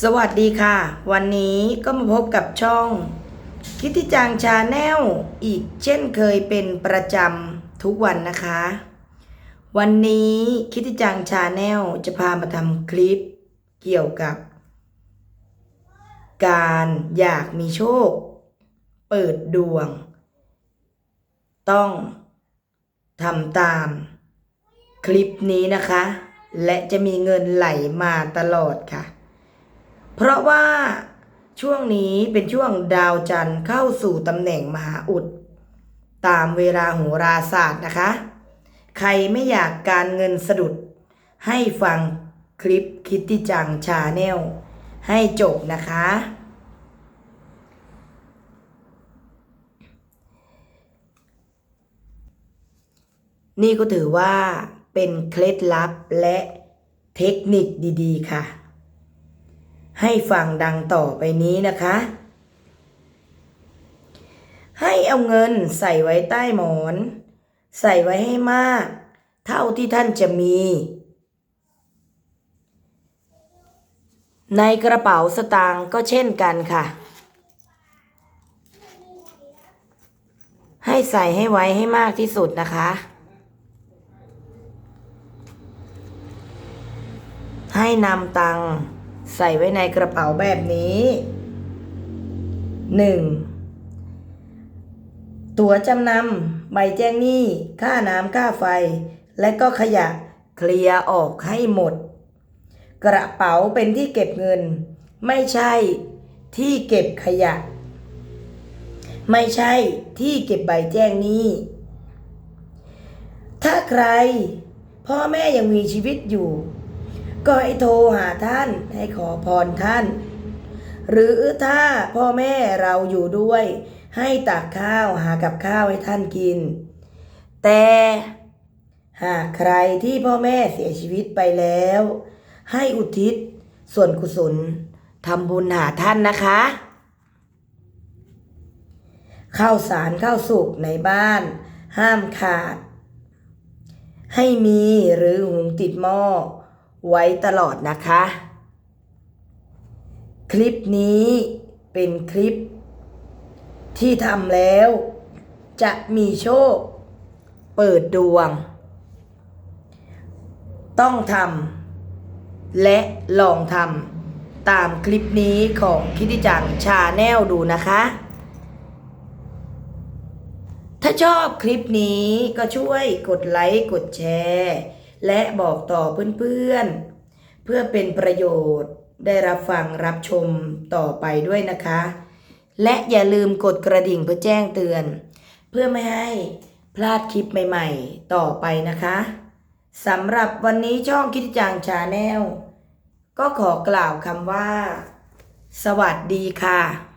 สวัสดีค่ะ วันนี้ก็มาพบกับช่อง คิดที่จางชาแนลอีกเช่นเคยเป็นประจำทุกวันนะคะ วันนี้คิดที่จางชาแนลจะพามาทำคลิปเกี่ยวกับ การอยากมีโชค เปิดดวง ต้องทำตามคลิปนี้นะคะ และจะมีเงินไหลมาตลอดค่ะ เพราะว่าช่วงนี้เป็นช่วงดาวจันทร์เข้าสู่ตำแหน่งมหาอุด ตามเวลาโหราศาสตร์นะคะ ใครไม่อยากการเงินสะดุด ให้ฟังคลิปคิตติจังชาแนลให้จบนะคะ นี่ก็ถือว่าเป็นเคล็ดลับและเทคนิคดี ๆ ค่ะ ให้ฟังดังต่อไปนี้นะคะ ให้เอาเงินใส่ไว้ใต้หมอน ใส่ไว้ให้มาก เท่าที่ท่านจะมี ในกระเป๋าสตางค์ก็เช่นกันค่ะ ให้ใส่ให้ไว้ให้มากที่สุดนะคะให้นำตังค์ ใส่ไว้ในกระเป๋าแบบนี้หนึ่งตั๋วจำนำใบแจ้งหนี้ค่าน้ำค่าไฟ และก็ขยะเคลียร์ออกให้หมด กระเป๋าเป็นที่เก็บเงิน ไม่ใช่ที่เก็บขยะ ไม่ใช่ที่เก็บใบแจ้งหนี้ถ้าใคร พ่อแม่ยังมีชีวิตอยู่ ก็ให้โทรหาท่านให้ขอพรท่าน หรือถ้าพ่อแม่เราอยู่ด้วย ให้ตักข้าวหากับข้าวให้ท่านกิน แต่หากใครที่พ่อแม่เสียชีวิตไปแล้ว ให้อุทิศส่วนกุศลทำบุญหาท่านนะคะข้าวสารข้าวสุกในบ้าน ห้ามขาด ให้มีหรือหุงติดหม้อ ไว้ตลอดนะคะ คลิปนี้เป็นคลิป ที่ทำแล้ว จะมีโชค เปิดดวง ต้องทำและลองทำตามคลิปนี้ของคิดิจังชาแนลดูนะคะ ถ้าชอบคลิปนี้ก็ช่วยกดไลค์ กดแชร์ และบอกต่อเพื่อนๆ เพื่อเป็นประโยชน์ได้รับฟังรับชมต่อไปด้วยนะคะ และอย่าลืมกดกระดิ่งเพื่อแจ้งเตือน เพื่อไม่ให้พลาดคลิปใหม่ๆ ต่อไปนะคะสำหรับวันนี้ช่องคิดจังชาแนลก็ขอกล่าวคำว่า สวัสดีค่ะ